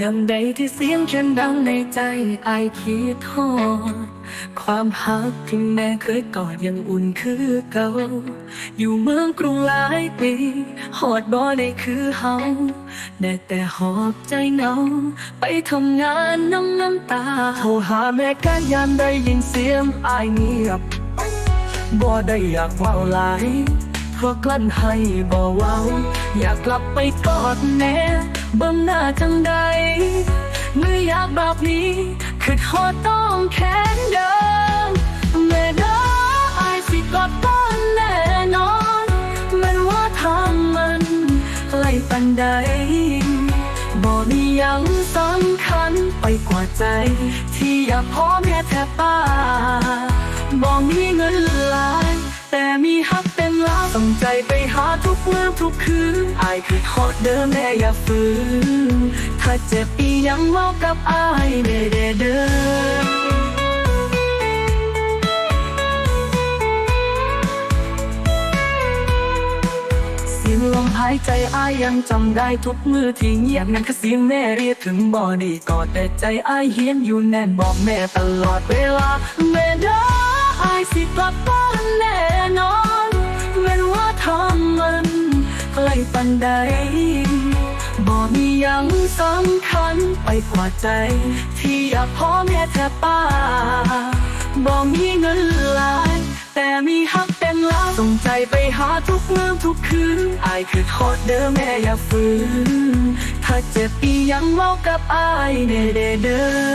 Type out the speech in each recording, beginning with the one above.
ยังใดที่เสียงฉันดังในใจไอคิดทอดความหักที่แม่เคยกอดยังอุ่นคือเก่า อยู่เมืองกรุงหลายปีหอดบ่ได้คือเฮาได้แต่หอบใจเหงาไปทำงานน้ำน้ำตาโทรหาแม่กันยามได้ยินเสียงไอเงียบบ่ได้อยากเว้าหลาย เพราะกลั้นให้บ่เว้า อยากกลับไปกอดแน่เบิ่งหน้าจังใดเมื่ออยากแบบนี้คือทอต้องแขนเดิมแม่เด้ออายสิกอดต้อนแน่นอน มันว่าทางมันไกลปันใดบ่มียังสำคัญไปกว่าใจ ที่อยากพอแม่แทบป้าบ่มีเงินหลายแต่มีฮัก ต้องใจไปหาทุกเมื่อทุกคืนอายคือฮอดเดิมแม่อย่าฝืน ถ้าเจ็บอียังเมากับอายแม่เด้เด้อเสียงลมหายใจอายยังจำได้ทุกมือที่เงียบนั่นคือเสียงแม่เรียกถึงบ่ได้กอดแต่ใจอายเฮียนอยู่แน่นบอกแม่ตลอดเวลาแม่เด้ออายสิกลับบ้ ยังสำคัญไปกว่าใจ ที่อยากพ่อแม่แทบป้าบอกมีเงินหลาย แต่มีฮักเป็นล้านส่งใจไปหาทุกเมื่อทุกคืนอายคือโทษเด้อแม่อย่าฝืนถ้าเจ็บปียังเมากับอายเด้เด้เด้อ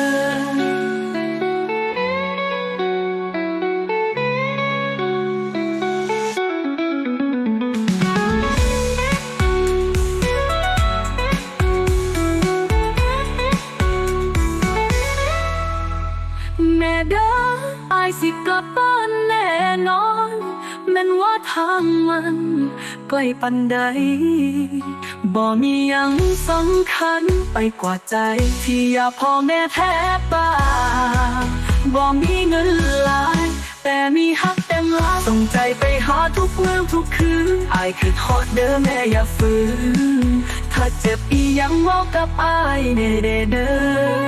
บ้านแน่นอนแม่นว่าทางมันใกล้ปันใดบ่มียังสำคัญไปกว่าใจ ที่อยากพ่อแม่แทบบ้าบ่มีเงินหลาย แต่มีฮักเต็มล้านส่งใจไปหาทุกเมื่อทุกคืนอายคือทอดเด้อแม่อย่าฝืนถ้าเจ็บอียังว่ากับอายเด้อเด้อเด้อ